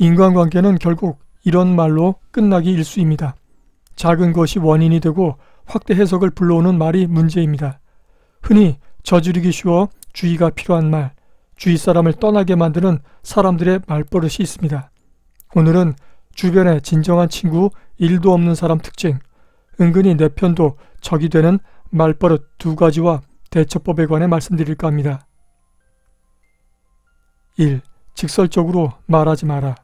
인간관계는 결국 이런 말로 끝나기 일수입니다. 작은 것이 원인이 되고 확대 해석을 불러오는 말이 문제입니다. 흔히 저지르기 쉬워 주의가 필요한 말, 주위 사람을 떠나게 만드는 사람들의 말버릇이 있습니다. 오늘은 주변에 진정한 친구, 일도 없는 사람 특징, 은근히 내 편도 적이 되는 말버릇 두 가지와 대처법에 관해 말씀드릴까 합니다. 1. 직설적으로 말하지 마라.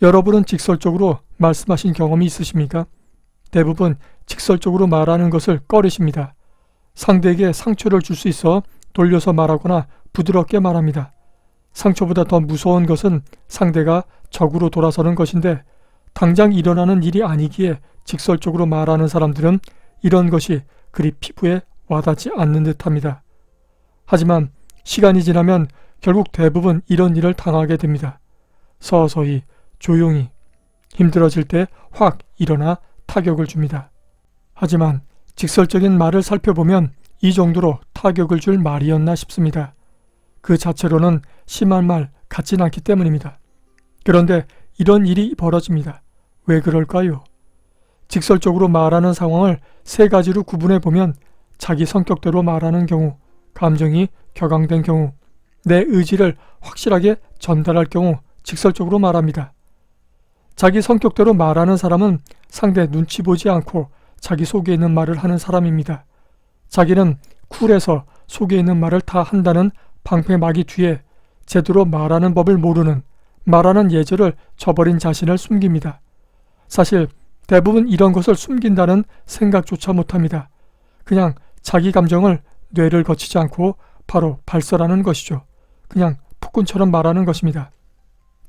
여러분은 직설적으로 말씀하신 경험이 있으십니까? 대부분 직설적으로 말하는 것을 꺼리십니다. 상대에게 상처를 줄 수 있어 돌려서 말하거나 부드럽게 말합니다. 상처보다 더 무서운 것은 상대가 적으로 돌아서는 것인데 당장 일어나는 일이 아니기에 직설적으로 말하는 사람들은 이런 것이 그리 피부에 와닿지 않는 듯 합니다. 하지만 시간이 지나면 결국 대부분 이런 일을 당하게 됩니다. 서서히 조용히 힘들어질 때 확 일어나 타격을 줍니다. 하지만 직설적인 말을 살펴보면 이 정도로 타격을 줄 말이었나 싶습니다. 그 자체로는 심한 말 같진 않기 때문입니다. 그런데 이런 일이 벌어집니다. 왜 그럴까요? 직설적으로 말하는 상황을 세 가지로 구분해 보면 자기 성격대로 말하는 경우, 감정이 격앙된 경우, 내 의지를 확실하게 전달할 경우 직설적으로 말합니다. 자기 성격대로 말하는 사람은 상대 눈치 보지 않고 자기 속에 있는 말을 하는 사람입니다. 자기는 쿨해서 속에 있는 말을 다 한다는 방패막이 뒤에 제대로 말하는 법을 모르는 말하는 예절을 저버린 자신을 숨깁니다. 사실 대부분 이런 것을 숨긴다는 생각조차 못합니다. 그냥 자기 감정을 뇌를 거치지 않고 바로 발설하는 것이죠. 그냥 폭군처럼 말하는 것입니다.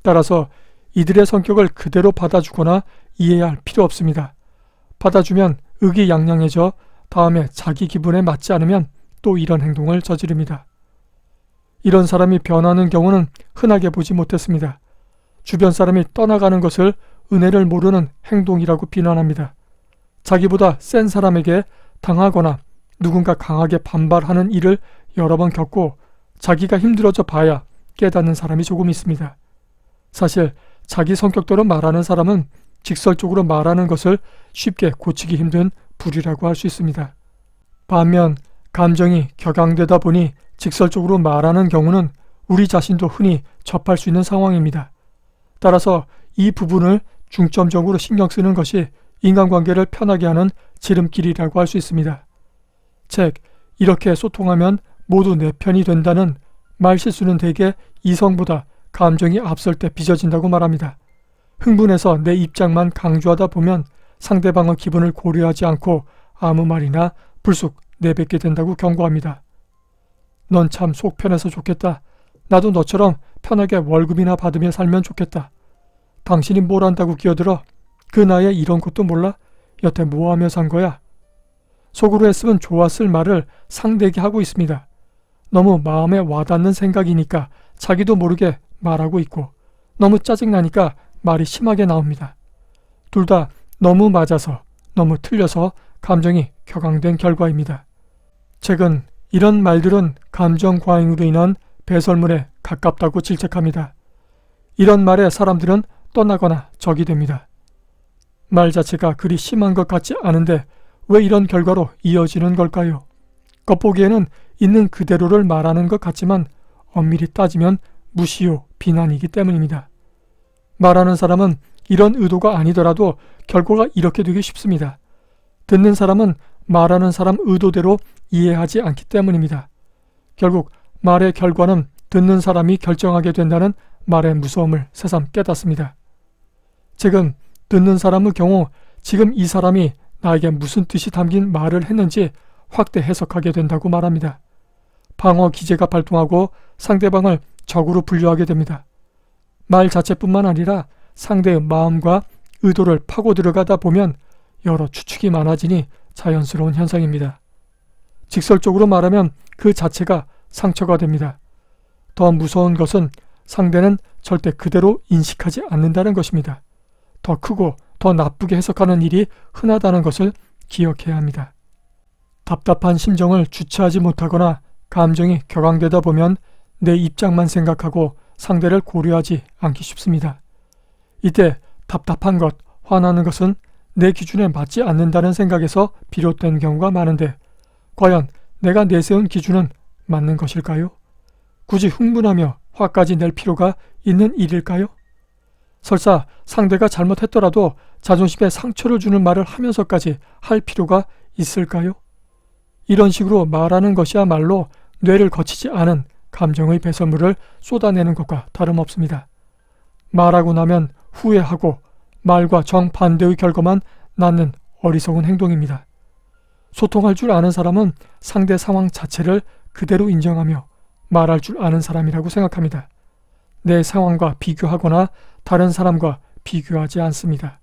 따라서 이들의 성격을 그대로 받아주거나 이해할 필요 없습니다. 받아주면 의기양양해져 다음에 자기 기분에 맞지 않으면 또 이런 행동을 저지릅니다. 이런 사람이 변하는 경우는 흔하게 보지 못했습니다. 주변 사람이 떠나가는 것을 은혜를 모르는 행동이라고 비난합니다. 자기보다 센 사람에게 당하거나 누군가 강하게 반발하는 일을 여러 번 겪고 자기가 힘들어져 봐야 깨닫는 사람이 조금 있습니다. 사실 자기 성격대로 말하는 사람은 직설적으로 말하는 것을 쉽게 고치기 힘든 불이라고 할 수 있습니다. 반면 감정이 격앙되다 보니 직설적으로 말하는 경우는 우리 자신도 흔히 접할 수 있는 상황입니다. 따라서 이 부분을 중점적으로 신경 쓰는 것이 인간관계를 편하게 하는 지름길이라고 할 수 있습니다. 책, 이렇게 소통하면 모두 내 편이 된다는 말실수는 대개 이성보다 감정이 앞설 때 빚어진다고 말합니다. 흥분해서 내 입장만 강조하다 보면 상대방의 기분을 고려하지 않고 아무 말이나 불쑥 내뱉게 된다고 경고합니다. 넌 참 속 편해서 좋겠다. 나도 너처럼 편하게 월급이나 받으며 살면 좋겠다. 당신이 뭘 안다고 끼어들어? 그 나이에 이런 것도 몰라? 여태 뭐 하며 산 거야? 속으로 했으면 좋았을 말을 상대에게 하고 있습니다. 너무 마음에 와닿는 생각이니까 자기도 모르게 말하고 있고 너무 짜증나니까 말이 심하게 나옵니다. 둘 다 너무 맞아서 너무 틀려서 감정이 격앙된 결과입니다. 책은 이런 말들은 감정 과잉으로 인한 배설물에 가깝다고 질책합니다. 이런 말에 사람들은 떠나거나 적이 됩니다. 말 자체가 그리 심한 것 같지 않은데 왜 이런 결과로 이어지는 걸까요? 겉보기에는 있는 그대로를 말하는 것 같지만 엄밀히 따지면 무시요 비난이기 때문입니다. 말하는 사람은 이런 의도가 아니더라도 결과가 이렇게 되기 쉽습니다. 듣는 사람은 말하는 사람 의도대로 이해하지 않기 때문입니다. 결국 말의 결과는 듣는 사람이 결정하게 된다는 말의 무서움을 새삼 깨닫습니다. 지금 듣는 사람의 경우 지금 이 사람이 나에게 무슨 뜻이 담긴 말을 했는지 확대 해석하게 된다고 말합니다. 방어 기제가 발동하고 상대방을 적으로 분류하게 됩니다. 말 자체뿐만 아니라 상대의 마음과 의도를 파고 들어가다 보면 여러 추측이 많아지니 자연스러운 현상입니다. 직설적으로 말하면 그 자체가 상처가 됩니다. 더 무서운 것은 상대는 절대 그대로 인식하지 않는다는 것입니다. 더 크고 더 나쁘게 해석하는 일이 흔하다는 것을 기억해야 합니다. 답답한 심정을 주체하지 못하거나 감정이 격앙되다 보면 내 입장만 생각하고 상대를 고려하지 않기 쉽습니다. 이때 답답한 것, 화나는 것은 내 기준에 맞지 않는다는 생각에서 비롯된 경우가 많은데 과연 내가 내세운 기준은 맞는 것일까요? 굳이 흥분하며 화까지 낼 필요가 있는 일일까요? 설사 상대가 잘못했더라도 자존심에 상처를 주는 말을 하면서까지 할 필요가 있을까요? 이런 식으로 말하는 것이야말로 뇌를 거치지 않은 감정의 배설물을 쏟아내는 것과 다름없습니다. 말하고 나면 후회하고 말과 정반대의 결과만 낳는 어리석은 행동입니다. 소통할 줄 아는 사람은 상대 상황 자체를 그대로 인정하며 말할 줄 아는 사람이라고 생각합니다. 내 상황과 비교하거나 다른 사람과 비교하지 않습니다.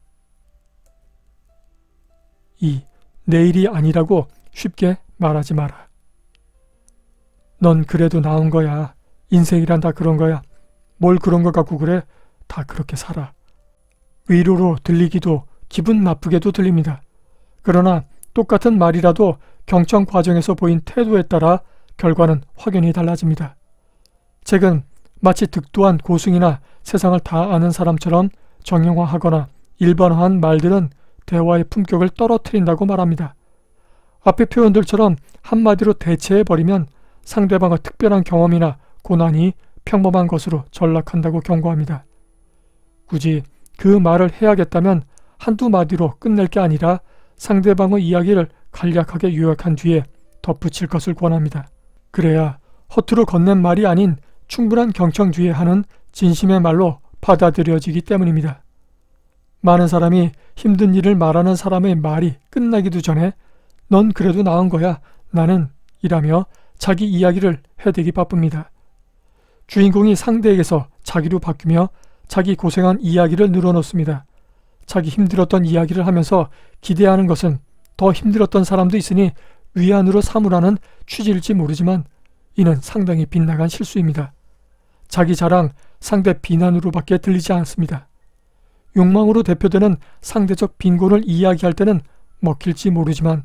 2. 내일이 아니라고 쉽게 말하지 마라. 넌 그래도 나은 거야. 인생이란 다 그런 거야. 뭘 그런 거 갖고 그래? 다 그렇게 살아. 위로로 들리기도 기분 나쁘게도 들립니다. 그러나 똑같은 말이라도 경청 과정에서 보인 태도에 따라 결과는 확연히 달라집니다. 책은 마치 득도한 고승이나 세상을 다 아는 사람처럼 정형화하거나 일반화한 말들은 대화의 품격을 떨어뜨린다고 말합니다. 앞의 표현들처럼 한마디로 대체해버리면 상대방의 특별한 경험이나 고난이 평범한 것으로 전락한다고 경고합니다. 굳이 그 말을 해야겠다면 한두 마디로 끝낼 게 아니라 상대방의 이야기를 간략하게 요약한 뒤에 덧붙일 것을 권합니다. 그래야 허투루 건넨 말이 아닌 충분한 경청 뒤에 하는 진심의 말로 받아들여지기 때문입니다. 많은 사람이 힘든 일을 말하는 사람의 말이 끝나기도 전에 넌 그래도 나은 거야. 나는 이라며 자기 이야기를 해대기 바쁩니다. 주인공이 상대에게서 자기로 바뀌며 자기 고생한 이야기를 늘어놓습니다. 자기 힘들었던 이야기를 하면서 기대하는 것은 더 힘들었던 사람도 있으니 위안으로 삼으라는 취지일지 모르지만 이는 상당히 빗나간 실수입니다. 자기 자랑, 상대 비난으로밖에 들리지 않습니다. 욕망으로 대표되는 상대적 빈곤을 이야기할 때는 먹힐지 모르지만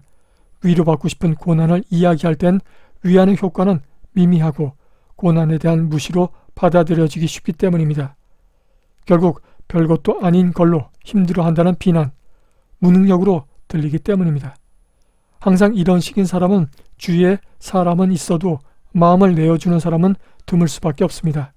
위로받고 싶은 고난을 이야기할 땐 위안의 효과는 미미하고 고난에 대한 무시로 받아들여지기 쉽기 때문입니다. 결국 별것도 아닌 걸로 힘들어한다는 비난, 무능력으로 들리기 때문입니다. 항상 이런 식인 사람은 주위에 사람은 있어도 마음을 내어주는 사람은 드물 수밖에 없습니다.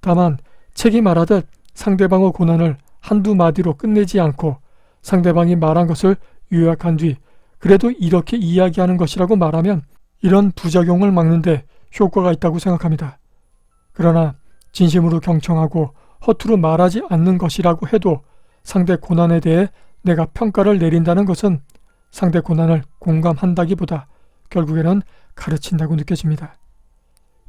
다만 책이 말하듯 상대방의 고난을 한두 마디로 끝내지 않고 상대방이 말한 것을 요약한 뒤 그래도 이렇게 이야기하는 것이라고 말하면 이런 부작용을 막는데 효과가 있다고 생각합니다. 그러나 진심으로 경청하고 허투루 말하지 않는 것이라고 해도 상대 고난에 대해 내가 평가를 내린다는 것은 상대 고난을 공감한다기보다 결국에는 가르친다고 느껴집니다.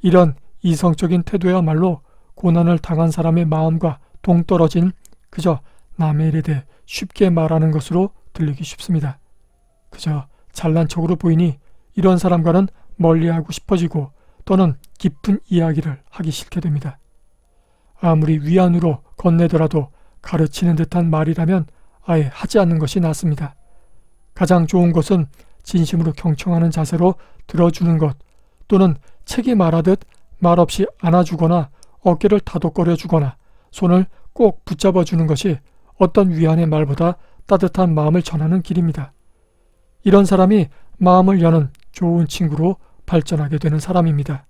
이런 이성적인 태도야말로 고난을 당한 사람의 마음과 동떨어진 그저 남의 일에 대해 쉽게 말하는 것으로 들리기 쉽습니다. 그저 잘난 척으로 보이니 이런 사람과는 멀리하고 싶어지고 또는 깊은 이야기를 하기 싫게 됩니다. 아무리 위안으로 건네더라도 가르치는 듯한 말이라면 아예 하지 않는 것이 낫습니다. 가장 좋은 것은 진심으로 경청하는 자세로 들어주는 것 또는 책이 말하듯 말없이 안아주거나 어깨를 다독거려 주거나 손을 꼭 붙잡아 주는 것이 어떤 위안의 말보다 따뜻한 마음을 전하는 길입니다. 이런 사람이 마음을 여는 좋은 친구로 발전하게 되는 사람입니다.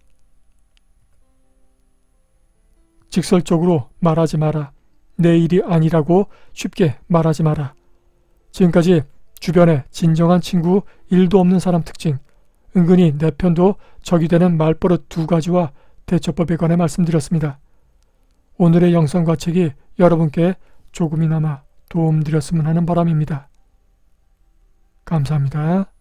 직설적으로 말하지 마라. 내 일이 아니라고 쉽게 말하지 마라. 지금까지 주변에 진정한 친구 일도 없는 사람 특징, 은근히 내 편도 적이 되는 말버릇 두 가지와 대처법에 관해 말씀드렸습니다. 오늘의 영상과 책이 여러분께 조금이나마 도움드렸으면 하는 바람입니다. 감사합니다.